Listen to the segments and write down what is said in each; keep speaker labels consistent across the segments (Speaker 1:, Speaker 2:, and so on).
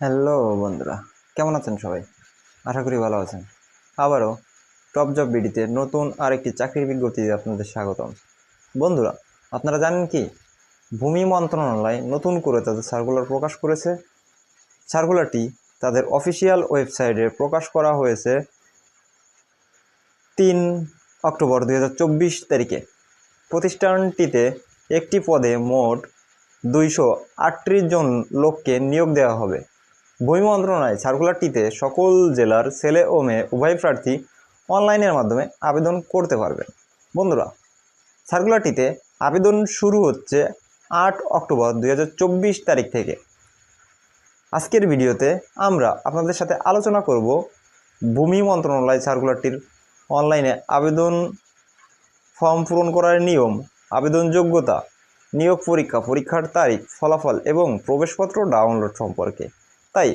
Speaker 1: Hello বন্ধুরা, কেমন আছেন সবাই? আশা করি ভালো আছেন। আবারও টপ জব বিডিতে নতুন আরেকটি চাকরির বিজ্ঞপ্তিতে আপনাদের স্বাগতম। বন্ধুরা, আপনারা জানেন কি? ভূমি মন্ত্রণালয় নতুন করে তাদের সার্কুলার প্রকাশ করেছে। সার্কুলারটি তাদের অফিসিয়াল ওয়েবসাইটে প্রকাশ করা হয়েছে তিন অক্টোবর দু হাজার চব্বিশ তারিখে। প্রতিষ্ঠানটিতে একটি পদে মোট দুইশো আটত্রিশ জন লোককে নিয়োগ দেওয়া হবে। ভূমি মন্ত্রণালয় সার্কুলারটিতে সকল জেলার ছেলে ও মেয়ে উভয় প্রার্থী অনলাইনের মাধ্যমে আবেদন করতে পারবেন বন্ধুরা সার্কুলারটিতে আবেদন শুরু হচ্ছে আট অক্টোবর দু হাজার চব্বিশ তারিখ থেকে। আজকের ভিডিওতে আমরা আপনাদের সাথে আলোচনা করব ভূমি মন্ত্রণালয় সার্কুলারটির অনলাইনে আবেদন ফর্ম পূরণ করার নিয়ম, আবেদন যোগ্যতা, নিয়োগ পরীক্ষা, পরীক্ষার তারিখ, ফলাফল এবং প্রবেশপত্র ডাউনলোড সম্পর্কে। তাই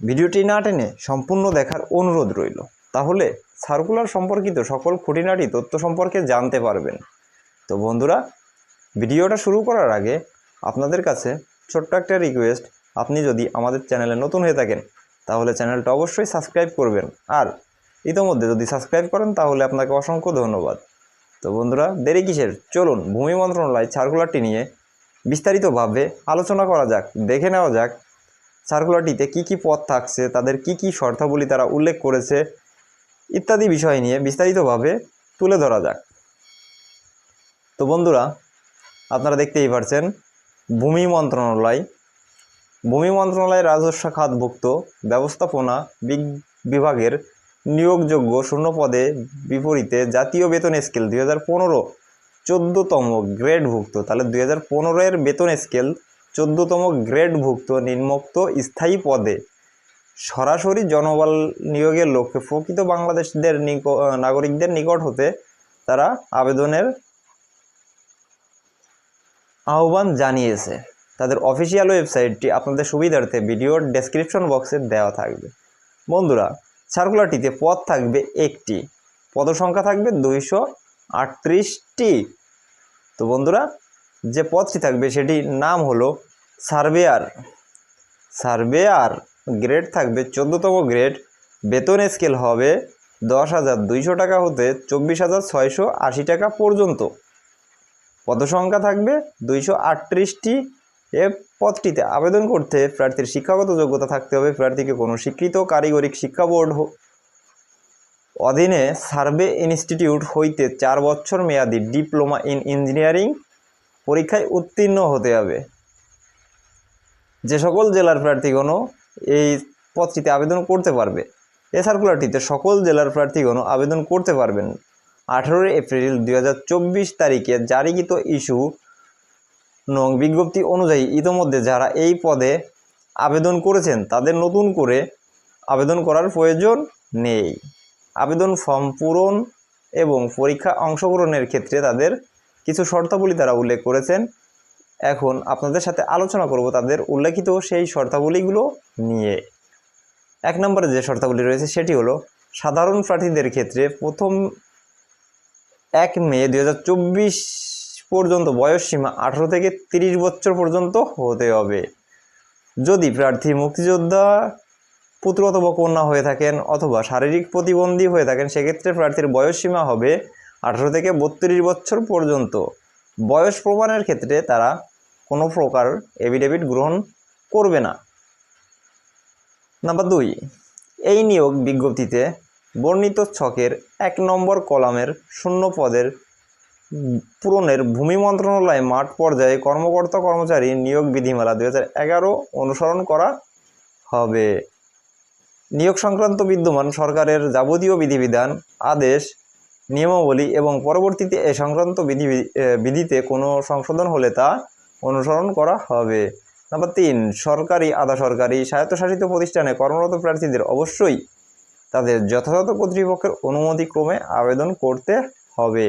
Speaker 1: ভিডিওটি না টেনে সম্পূর্ণ দেখার অনুরোধ রইল। তাহলে সার্কুলার সম্পর্কিত সকল খুঁটিনাটি তথ্য সম্পর্কে জানতে পারবেন। তো বন্ধুরা, ভিডিওটা শুরু করার আগে আপনাদের কাছে ছোট্ট একটা রিকোয়েস্ট আপনি যদি আমাদের চ্যানেলে নতুন হয়ে থাকেন, তাহলে চ্যানেলটা অবশ্যই সাবস্ক্রাইব করবেন। আর ইতোমধ্যে যদি সাবস্ক্রাইব করেন, তাহলে আপনাকে অসংখ্য ধন্যবাদ। তো বন্ধুরা, দেরি কিসের? চলুন ভূমি মন্ত্রণালয় সার্কুলারটি নিয়ে বিস্তারিতভাবে আলোচনা করা যাক, দেখে নেওয়া যাক সার্কুলারটিতে কি কি পদ থাকছে, তাদের কি কি শর্তাবলী তারা উল্লেখ করেছে, ইত্যাদি বিষয় নিয়ে বিস্তারিতভাবে তুলে ধরা যাক। তো বন্ধুরা, আপনারা দেখতেই পারছেন, ভূমি মন্ত্রণালয় ভূমি মন্ত্রণালয় রাজস্ব খাতভুক্ত ব্যবস্থাপনা বিভাগের নিয়োগযোগ্য শূন্য পদে বিপরীতে জাতীয় বেতন স্কেল দুই হাজার পনেরো, চোদ্দোতম গ্রেডভুক্ত, তাহলে দুই হাজার পনেরোয়ের বেতন স্কেল চোদ্দোতম গ্রেডভুক্ত নিম্নোক্ত স্থায়ী পদে সরাসরি জনবল নিয়োগের লক্ষ্যে প্রকৃত বাংলাদেশদের নাগরিকদের নিকট হতে তারা আবেদনের আহ্বান জানিয়েছে। তাদের অফিসিয়াল ওয়েবসাইটটি আপনাদের সুবিধার্থে ভিডিওর ডেসক্রিপশন বক্সে দেওয়া থাকবে। বন্ধুরা, সার্কুলারটিতে পদ থাকবে একটি, পদসংখ্যা থাকবে দুইশো আটত্রিশটি। তো বন্ধুরা যে পদটি থাকবে সেটির নাম হলো সার্ভেয়ার সার্ভেয়ার গ্রেড থাকবে চোদ্দোতম গ্রেড বেতন স্কেল হবে দশ হাজার দুইশো টাকা হতে চব্বিশ হাজার ছয়শো আশি টাকা পর্যন্ত। পদসংখ্যা থাকবে দুইশো আটত্রিশটি। এ পদটিতে আবেদন করতে প্রার্থীর শিক্ষাগত যোগ্যতা থাকতে হবে। প্রার্থীকে কোনো স্বীকৃত কারিগরিক শিক্ষা বোর্ড অধীনে সার্ভে ইনস্টিটিউট হইতে চার বছর মেয়াদি ডিপ্লোমা ইন ইঞ্জিনিয়ারিং পরীক্ষায় উত্তীর্ণ হতে হবে। যে সকল জেলার প্রার্থীগণও এই পদটিতে আবেদন করতে পারবে। এ সার্কুলারটিতে সকল জেলার প্রার্থীগণও আবেদন করতে পারবেন। আঠেরোই এপ্রিল দু হাজার চব্বিশ তারিখে জারিকৃত ইস্যু নং বিজ্ঞপ্তি অনুযায়ী ইতোমধ্যে যারা এই পদে আবেদন করেছেন, তাদের নতুন করে আবেদন করার প্রয়োজন নেই। আবেদন ফর্ম পূরণ এবং পরীক্ষা অংশগ্রহণের ক্ষেত্রে তাদের কিছু শর্তাবলী তারা উল্লেখ করেছেন। এখন আপনাদের সাথে আলোচনা করব তাদের উল্লেখিত সেই শর্তাবলীগুলো নিয়ে। এক নম্বরে যে শর্তাবলী রয়েছে সেটি হলো, সাধারণ প্রার্থীদের ক্ষেত্রে প্রথম এক মে দু হাজার চব্বিশ পর্যন্ত বয়স সীমা আঠারো থেকে তিরিশ বছর পর্যন্ত হতে হবে। যদি প্রার্থী, মুক্তিযোদ্ধা পুত্র অথবা কন্যা হয়ে থাকেন অথবা শারীরিক প্রতিবন্ধী হয়ে থাকেন, সেক্ষেত্রে প্রার্থীর বয়স সীমা হবে আঠারো থেকে বত্রিশ বছর পর্যন্ত বয়স প্রমাণের ক্ষেত্রে তারা কোনো প্রকার এভিডেভিট গ্রহণ করবে না। নাম্বার দুই, এই নিয়োগ বিজ্ঞপ্তিতে বর্ণিত ছকের এক নম্বর কলামের শূন্য পদের পূরণের ভূমি মন্ত্রণালয় মাঠ পর্যায়ে কর্মকর্তা কর্মচারী নিয়োগ বিধিমালা এগারো অনুসরণ করা হবে। নিয়োগ সংক্রান্ত বিদ্যমান সরকারের যাবতীয় বিধিবিধান, আদেশ নিয়মাবলী এবং পরবর্তীতে এ সংক্রান্ত বিধি বিধিতে কোনো সংশোধন হলে তা অনুসরণ করা হবে। নাম্বার তিন, সরকারি আধা সরকারি স্বায়ত্তশাসিত প্রতিষ্ঠানে কর্মরত প্রার্থীদের অবশ্যই তাদের যথাযথ কর্তৃপক্ষের অনুমতিক্রমে আবেদন করতে হবে।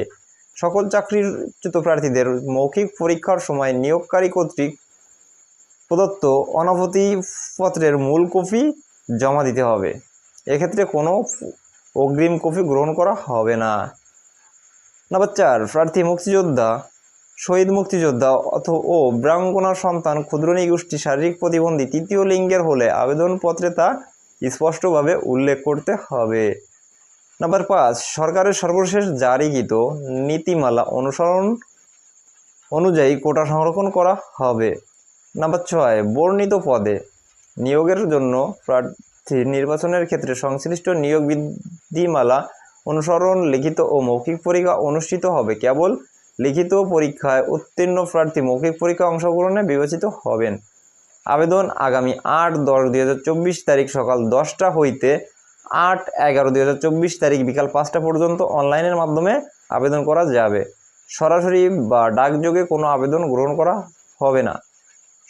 Speaker 1: সকল চাকরিচ্যুত প্রার্থীদের মৌখিক পরীক্ষার সময় নিয়োগকারী কর্তৃক প্রদত্ত অনাপত্তি পত্রের মূল কপি জমা দিতে হবে। এক্ষেত্রে কোনো অগ্রিম কপি গ্রহণ করা হবে না। নাম্বার চার, প্রার্থী মুক্তিযোদ্ধা, শহীদ মুক্তিযোদ্ধা অথ ও ব্রাহ্মণার সন্তান ক্ষুদ্র নিগোষ্ঠী শারীরিক প্রতিবন্ধী তৃতীয় লিঙ্গের হলে আবেদনপত্রে তা স্পষ্টভাবে উল্লেখ করতে হবে। নাম্বার পাঁচ, সরকারের সর্বশেষ জারিকৃত নীতিমালা অনুসরণ অনুযায়ী কোটা সংরক্ষণ করা হবে। নাম্বার ছয়, বর্ণিত পদে নিয়োগের জন্য নির্বাচনের ক্ষেত্রে সংশ্লিষ্ট নিয়োগ বিধিমালা অনুসরণ, লিখিত ও মৌখিক পরীক্ষা অনুষ্ঠিত হবে। কেবল লিখিত পরীক্ষায় উত্তীর্ণ প্রার্থী মৌখিক পরীক্ষা অংশগ্রহণে বিবেচিত হবেন। আবেদন আগামী আট দশ দুই তারিখ সকাল দশটা হইতে আট এগারো দুই তারিখ বিকাল পাঁচটা পর্যন্ত অনলাইনের মাধ্যমে আবেদন করা যাবে। সরাসরি বা ডাকযোগে কোনো আবেদন গ্রহণ করা হবে না।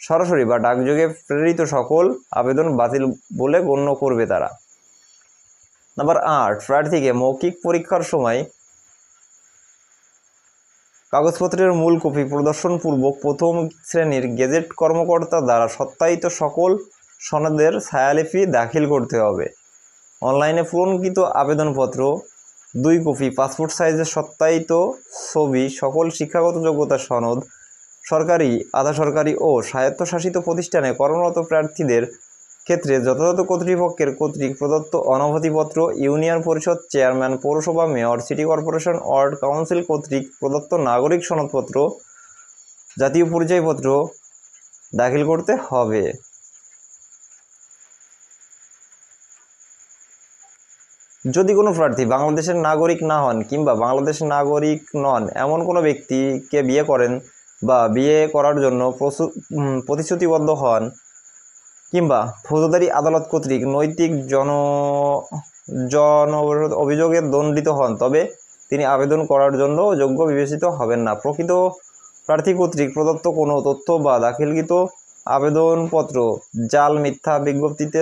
Speaker 1: সরাসরি বা ডাকযোগে প্রেরিত সকল আবেদন বাতিল বলে গণ্য করবে তারা। নাম্বার আট, প্রার্থীকে মৌখিক পরীক্ষার সময় কাগজপত্রের মূল কপি প্রদর্শনপূর্বক প্রথম শ্রেণির গেজেট কর্মকর্তা দ্বারা সত্যায়িত সকল সনদের ছায়ালিপি দাখিল করতে হবে। অনলাইনে পূরণকৃত আবেদনপত্র, দুই কপি, পাসপোর্ট সাইজের সত্যায়িত ছবি, সকল শিক্ষাগত যোগ্যতা সনদ সরকারি, আধা সরকারি ও স্বায়ত্তশাসিত প্রতিষ্ঠানে কর্মরত প্রার্থীদের ক্ষেত্রে যথাযথ কর্তৃপক্ষের কর্তৃক প্রদত্ত অনবধিপত্র ইউনিয়ন পরিষদ চেয়ারম্যান, পৌরসভা mayor, city corporation ward council কর্তৃক প্রদত্ত নাগরিক সনদপত্র, জাতীয় পরিচয়পত্র দাখিল করতে হবে। যদি কোনো প্রার্থী বাংলাদেশের নাগরিক না হন কিংবা বাংলাদেশের নাগরিক নন, এমন কোনো ব্যক্তিকে বিয়ে করেন বা বিয়ে করার জন্য প্রতিশ্রুতিবদ্ধ হন কিংবা ফৌজদারি আদালত কর্তৃক নৈতিক জন জন অভিযোগে দণ্ডিত হন, তবে তিনি আবেদন করার জন্য যোগ্য বিবেচিত হবেন না। প্রকৃত প্রার্থী কর্তৃক প্রদত্ত কোনো তথ্য বা দাখিলকৃত আবেদনপত্র, জাল, মিথ্যা বিজ্ঞপ্তিতে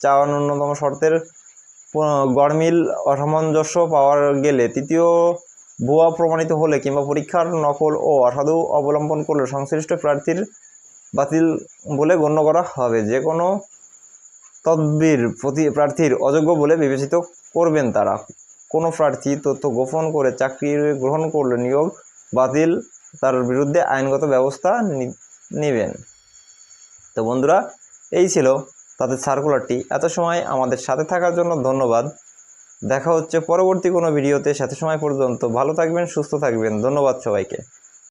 Speaker 1: চাওয়া ন্যূনতম শর্তের গড়মিল অসামঞ্জস্য পাওয়া গেলে তৃতীয় ভুয়া প্রমাণিত হলে কিংবা পরীক্ষার নকল ও অসাধু অবলম্বন করলে সংশ্লিষ্ট প্রার্থীর বাতিল বলে গণ্য করা হবে। যে কোনো তদবির প্রতি প্রার্থীর অযোগ্য বলে বিবেচিত করবেন তারা। কোনো প্রার্থী তথ্য গোপন করে চাকরি গ্রহণ করলে নিয়োগ বাতিল, তার বিরুদ্ধে আইনগত ব্যবস্থা নেবেন। তো বন্ধুরা, এই ছিল তাদের সার্কুলারটি এত সময় আমাদের সাথে থাকার জন্য ধন্যবাদ। দেখা হচ্ছে পরবর্তী কোনো ভিডিওতে। সাথে সময় পর্যন্ত ভালো থাকবেন সুস্থ থাকবেন। ধন্যবাদ সবাইকে।